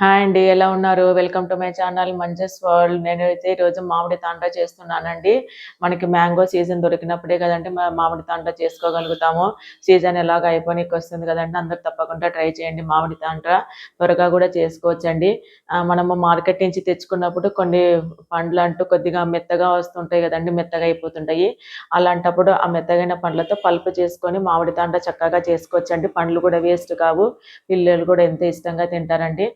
Hi అండి ఎలా ఉన్నారు? Welcome to my channel Manju's world నేనైతే ఈరోజు మామిడి తాండ్రా చేస్తున్నానండి. మనకి మ్యాంగో సీజన్ దొరికినప్పుడే కదండి మామిడి తాండ్రా చేసుకోగలుగుతాము. సీజన్ ఎలాగ అయిపోయినకి వస్తుంది కదండి అందరు తప్పకుండా ట్రై చేయండి మామిడి తాండ్రా. త్వరగా కూడా చేసుకోవచ్చండి. మనము మార్కెట్ నుంచి తెచ్చుకున్నప్పుడు కొన్ని పండ్లు అంటూ కొద్దిగా మెత్తగా వస్తుంటాయి కదండి మెత్తగా అయిపోతుంటాయి. అలాంటప్పుడు ఆ మెత్తగైన పండ్లతో పల్పు చేసుకొని మామిడి తాండ చక్కగా చేసుకోవచ్చండి. పండ్లు కూడా వేస్ట్ కావు. పిల్లలు కూడా ఎంతో ఇష్టంగా తింటారండి.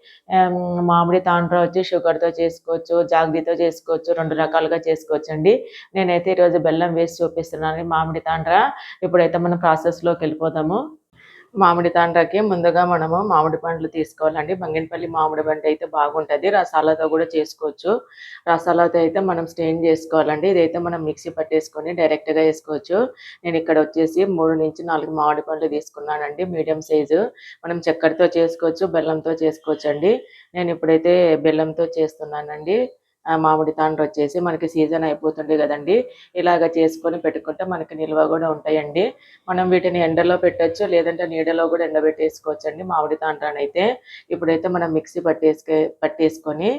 మామిడి తాండ్ర వచ్చి షుగర్తో చేసుకోవచ్చు జాగ్రీతో చేసుకోవచ్చు రెండు రకాలుగా చేసుకోవచ్చు అండి నేనైతే ఈరోజు బెల్లం వేసి చూపిస్తున్నాను. మామిడి తాండ్ర ఇప్పుడైతే మనం ప్రాసెస్లోకి వెళ్ళిపోదాము మామిడి తాండ్రకి ముందుగా మనము మామిడి పండ్లు తీసుకోవాలండి. బంగినపల్లి మామిడి పండు అయితే బాగుంటుంది. రసాలతో కూడా చేసుకోవచ్చు. రసాలతో అయితే మనం స్టెయిన్ చేసుకోవాలండి. ఇదైతే మనం మిక్సీ పట్టేసుకొని డైరెక్ట్గా వేసుకోవచ్చు. నేను ఇక్కడ వచ్చేసి మూడు నుంచి నాలుగు మామిడి పండ్లు తీసుకున్నానండి. Medium size. మనం చక్కెరతో చేసుకోవచ్చు బెల్లంతో చేసుకోవచ్చు అండి నేను ఇప్పుడైతే బెల్లంతో చేస్తున్నానండి. మామిడి తాండ్ర వచ్చేసి మనకి సీజన్ అయిపోతుంది కదండి. ఇలాగ చేసుకొని పెట్టుకుంటే మనకి నిల్వ కూడా ఉంటాయండి. మనం వీటిని ఎండలో పెట్టచ్చు లేదంటే నీడలో కూడా ఎండబెట్టేసుకోవచ్చు అండి మామిడి తాండ్రనైతే. ఇప్పుడైతే మనం మిక్సీ పట్టేసుకే పట్టేసుకొని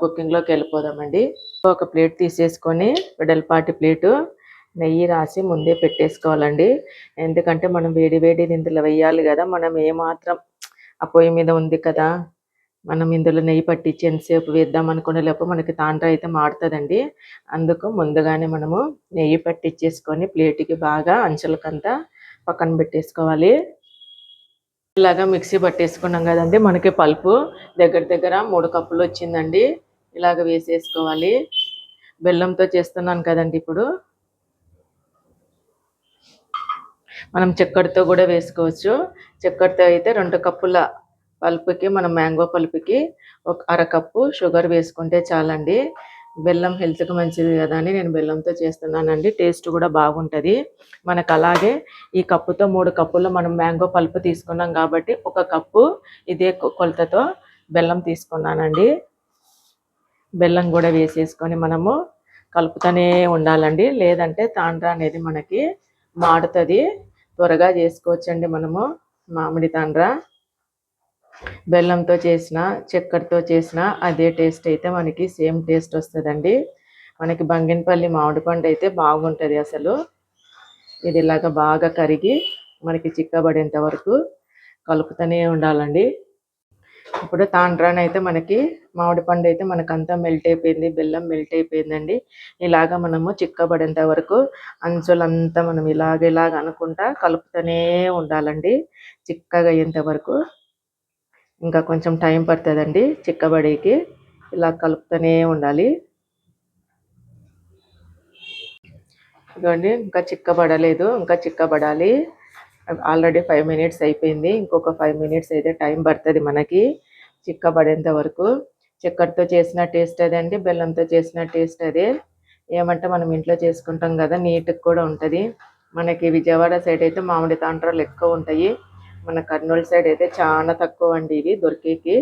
కుకింగ్లోకి వెళ్ళిపోదామండి. ఒక ప్లేట్ తీసేసుకొని వెడల్పాటి ప్లేటు నెయ్యి రాసి ముందే పెట్టేసుకోవాలండి. ఎందుకంటే మనం వేడి వేడి నిందులు వేయాలి కదా మనం ఏమాత్రం ఆ పొయ్యి మీద ఉంది కదా మనం ఇందులో నెయ్యి పట్టించి ఎంతసేపు వేద్దాం అనుకునే లోపు మనకి తాండ్ర అయితే మాడుతుందండి. అందుకు ముందుగానే మనము నెయ్యి పట్టించేసుకొని ప్లేట్కి బాగా అంచులకంతా పక్కన పెట్టేసుకోవాలి. ఇలాగా మిక్సీ పట్టేసుకున్నాం కదండి మనకి పల్పు దగ్గర దగ్గర మూడు కప్పులు వచ్చిందండి. ఇలాగ వేసేసుకోవాలి. బెల్లంతో చేస్తున్నాను కదండి ఇప్పుడు. మనం చక్కెరతో కూడా వేసుకోవచ్చు. చక్కెరతో అయితే రెండు కప్పుల పల్ప్కి మనం మ్యాంగో పల్పుకి ఒక అరకప్పు షుగర్ వేసుకుంటే చాలండి. బెల్లం హెల్త్కి మంచిది కదా అని నేను బెల్లంతో చేస్తున్నానండి. టేస్ట్ కూడా బాగుంటుంది. మనకు అలాగే ఈ కప్పుతో మూడు కప్పులు మనం మ్యాంగో పల్పు తీసుకున్నాం కాబట్టి ఒక కప్పు ఇదే కొలతతో బెల్లం తీసుకున్నానండి. బెల్లం కూడా వేసేసుకొని మనము కలుపుతూనే ఉండాలండి. లేదంటే తాండ్ర అనేది మనకి మాడుతుంది. త్వరగా చేసుకోవచ్చండి మనము మామిడి తాండ్రా. బెల్లంతో చేసిన చక్కెరతో చేసిన అదే టేస్ట్ అయితే మనకి సేమ్ టేస్ట్ వస్తుందండి. మనకి బంగినపల్లి మామిడి పండు అయితే బాగుంటుంది అసలు. ఇది ఇలాగ బాగా కరిగి మనకి చిక్కబడేంత వరకు కలుపుతూనే ఉండాలండి. ఇప్పుడు తాండ్రాన్ అయితే మనకి మామిడి పండు అయితే మనకంతా మెల్ట్ అయిపోయింది బెల్లం మెల్ట్ అయిపోయిందండి. ఇలాగ మనము చిక్కబడేంత వరకు అంచులంతా మనం ఇలాగ ఇలాగ అనుకుంటా కలుపుతూనే ఉండాలండి. చిక్కగా అయ్యేంత వరకు ఇంకా కొంచెం టైం పడుతుందండి చిక్కబడేకి. ఇలా కలుపుతూనే ఉండాలి. ఇదిగోండి ఇంకా చిక్కబడలేదు ఇంకా చిక్కబడాలి. ఆల్రెడీ ఫైవ్ మినిట్స్ అయిపోయింది ఇంకొక ఫైవ్ మినిట్స్ అయితే టైం పడుతుంది మనకి చిక్కబడేంత వరకు. చక్కెరతో చేసిన టేస్ట్ అదండి బెల్లంతో చేసిన టేస్ట్ అదే. ఏమంటే మనం ఇంట్లో చేసుకుంటాం కదా నీట్గా కూడా ఉంటుంది. మనకి విజయవాడ సైడ్ అయితే మామిడి తాండ్రాలు ఎక్కువ ఉంటాయి. మన కర్నూలు సైడ్ అయితే చాలా తక్కువ అండి ఇవి దొరికేకి.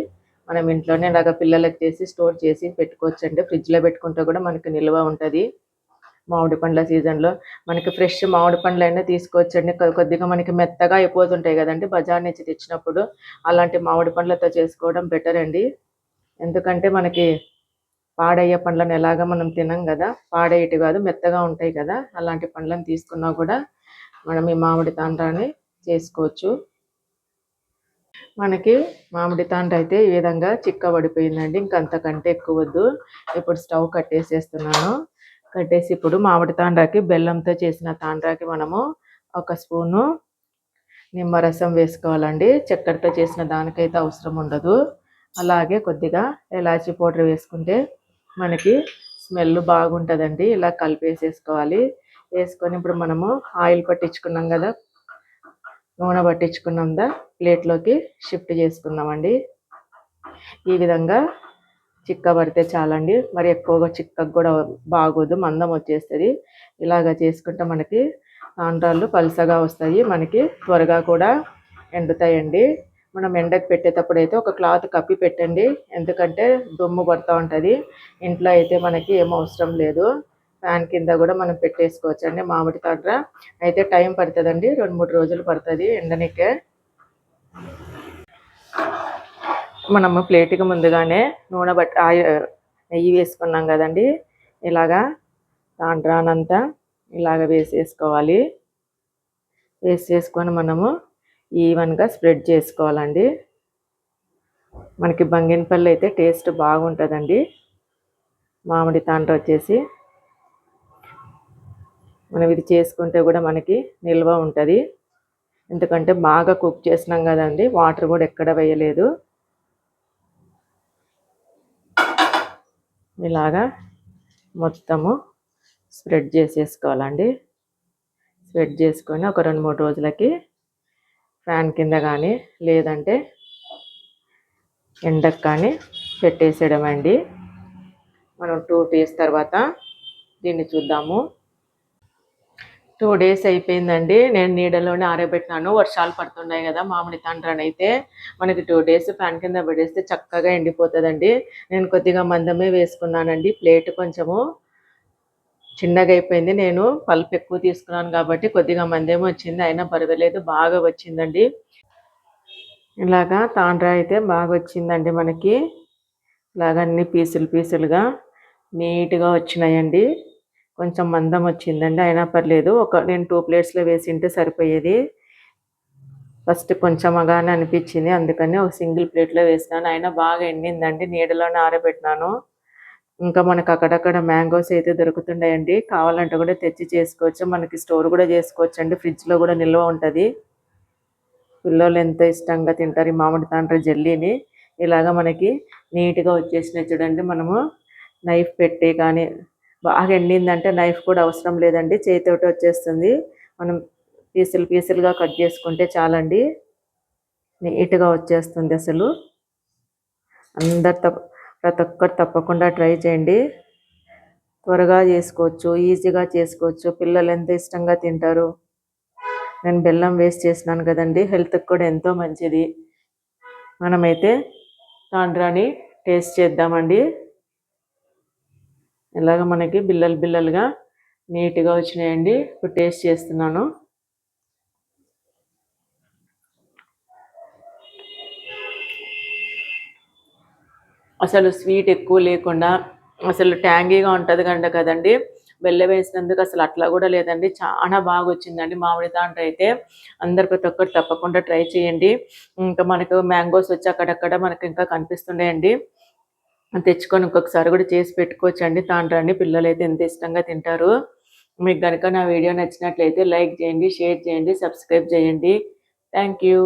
మనం ఇంట్లోనే ఇలాగ పిల్లలకి చేసి స్టోర్ చేసి పెట్టుకోవచ్చు అండి ఫ్రిడ్జ్లో పెట్టుకుంటే కూడా మనకి నిల్వ ఉంటుంది. మామిడి పండ్ల సీజన్లో మనకి ఫ్రెష్ మామిడి పండ్లు అయినా తీసుకోవచ్చండి కొద్దిగా మనకి మెత్తగా అయిపోతుంటాయి కదండి బజార్ నుంచి తెచ్చినప్పుడు. అలాంటి మామిడి పండ్లతో చేసుకోవడం బెటర్ అండి. ఎందుకంటే మనకి పాడయ్యే పండ్లను ఎలాగా మనం తినం కదా పాడేయటి కాదు మెత్తగా ఉంటాయి కదా. అలాంటి పండ్లను తీసుకున్నా కూడా మనం ఈ మామిడి తాండ్రాన్ని చేసుకోవచ్చు. మనకి మామిడి తాండ్ర అయితే ఈ విధంగా చిక్క పడిపోయిందండి అంతకంటే ఎక్కువ వద్దు. ఇప్పుడు స్టవ్ కట్టేసేస్తున్నాను. కట్టేసి ఇప్పుడు మామిడి తాండ్రాకి బెల్లంతో చేసిన తాండ్రాకి మనము ఒక స్పూను నిమ్మరసం వేసుకోవాలండి. చక్కెరతో చేసిన దానికైతే అవసరం ఉండదు. అలాగే కొద్దిగా ఎలాచీ పౌడర్ వేసుకుంటే మనకి స్మెల్ బాగుంటుందండి. ఇలా కలిపేసేసుకోవాలి. వేసుకొని ఇప్పుడు మనము ఆయిల్ పట్టించుకున్నాం కదా నూనె పట్టించుకున్నందా ప్లేట్లోకి షిఫ్ట్ చేసుకుందామండి. ఈ విధంగా చిక్క పడితే చాలండి. మరి ఎక్కువగా చిక్కగా కూడా బాగోదు మందం వచ్చేస్తుంది. ఇలాగ చేసుకుంటే మనకి ఆంధ్రాలు పలుసగా వస్తాయి. మనకి త్వరగా కూడా ఎండుతాయండి. మనం ఎండకు పెట్టేటప్పుడు అయితే ఒక క్లాత్ కప్పి పెట్టండి. ఎందుకంటే దుమ్ము పడుతూ ఉంటుంది. ఇంట్లో అయితే మనకి ఏం అవసరం లేదు. ఫ్యాన్ కింద కూడా మనం పెట్టేసుకోవచ్చు అండి. మామిడి తోట అయితే టైం పడుతుందండి. రెండు మూడు రోజులు పడుతుంది ఎండనికే. మనము ప్లేట్కి ముందుగానే నూనె బట్ నెయ్యి వేసుకున్నాం కదండి. ఇలాగా తాండ్రానంతా ఇలాగ వేసేసుకోవాలి. వేసేసుకొని మనము ఈవెన్గా స్ప్రెడ్ చేసుకోవాలండి. మనకి బంగినపల్లి అయితే టేస్ట్ బాగుంటుందండి. మామిడి తాండ్ర వచ్చేసి. మనం ఇది చేసుకుంటే కూడా మనకి నిల్వ ఉంటుంది. ఎందుకంటే బాగా కుక్ చేసినాం కదండి వాటర్ కూడా ఎక్కడ వేయలేదు. ఇలాగా మొత్తము స్ప్రెడ్ చేసేసుకోవాలండి. స్ప్రెడ్ చేసుకొని ఒక రెండు మూడు రోజులకి ఫ్యాన్ కింద కానీ లేదంటే ఎండకు కానీ పెట్టేసేయడం అండి మనం టూ డేస్ తర్వాత దీన్ని చూద్దాము. టూ డేస్ అయిపోయిందండి. నేను నీడలోనే ఆరబెట్టినాను. వర్షాలు పడుతున్నాయి కదా మామిడి తండ్రని అయితే మనకి టూ డేస్ ఫ్యాన్ కింద పడేస్తే చక్కగా ఎండిపోతుందండి. నేను కొద్దిగా మందమే వేసుకున్నానండి. ప్లేట్ కొంచెము చిన్నగా అయిపోయింది. నేను పల్ప్ ఎక్కువ తీసుకున్నాను కాబట్టి కొద్దిగా మందేమో వచ్చింది. అయినా పర్వాలేదు బాగా వచ్చిందండి. ఇలాగా తాండ్రా అయితే బాగా వచ్చిందండి మనకి. ఇలాగ అన్ని పీసులు పీసులుగా నీట్గా వచ్చినాయండి. కొంచెం మందం వచ్చిందండి అయినా పర్లేదు. ఒక నేను టూ ప్లేట్స్లో వేసి ఉంటే సరిపోయేది. ఫస్ట్ కొంచెం అగానే అనిపించింది అందుకని ఒక సింగిల్ ప్లేట్లో వేసినాను. అయినా బాగా ఎండిందండి నీడలోనే ఆరబెట్టినాను. ఇంకా మనకు అక్కడక్కడ మ్యాంగోస్ అయితే దొరుకుతుండయండి. కావాలంటే కూడా తెచ్చి చేసుకోవచ్చు. మనకి స్టోర్ కూడా చేసుకోవచ్చు అండి ఫ్రిడ్జ్లో కూడా నిల్వ ఉంటుంది. పిల్లలు ఎంతో ఇష్టంగా తింటారు ఈ మామిడి తాండ్ర జెల్లీని. ఇలాగ మనకి నీట్గా వచ్చేసినాయి చూడండి మనము. నైఫ్ పెట్టి కానీ బాగా ఎండిందంటే నైఫ్ కూడా అవసరం లేదండి. చేతితోటి వచ్చేస్తుంది. మనం పీసులు పీసులుగా కట్ చేసుకుంటే చాలండి. నీట్గా వచ్చేస్తుంది అసలు. అందరు తప్ప ప్రతి ఒక్కరు తప్పకుండా ట్రై చేయండి. త్వరగా చేసుకోవచ్చు ఈజీగా చేసుకోవచ్చు. పిల్లలు ఎంత ఇష్టంగా తింటారు. నేను బెల్లం వేస్ట్ చేసినాను కదండి. హెల్త్కి కూడా ఎంతో మంచిది. మనమైతే తాండ్రాని టేస్ట్ చేద్దామండి. ఇలాగ మనకి బిల్లలు బిల్లలుగా నీట్గా వచ్చినాయండి. ఇప్పుడు టేస్ట్ చేస్తున్నాను. అసలు స్వీట్ ఎక్కువ లేకుండా అసలు ట్యాంగీగా ఉంటుంది కంట కదండి. బెల్లం వేసినందుకు అసలు అట్లా కూడా లేదండి. చాలా బాగా వచ్చిందండి మామిడి దాంట్లో అయితే. అందరు ప్రతి ఒక్కరు తప్పకుండా ట్రై చేయండి. ఇంకా మనకు మ్యాంగోస్ వచ్చి అక్కడక్కడ మనకు ఇంకా కనిపిస్తుండేయండి. తెచ్చుకొని ఇంకొకసారి కూడా చేసి పెట్టుకోవచ్చు అండి తాండ్రాన్ని పిల్లలు అయితే ఎంత ఇష్టంగా తింటారు. మీకు కనుక నా వీడియో నచ్చినట్లయితే లైక్ చేయండి షేర్ చేయండి సబ్స్క్రైబ్ చేయండి. Thank you.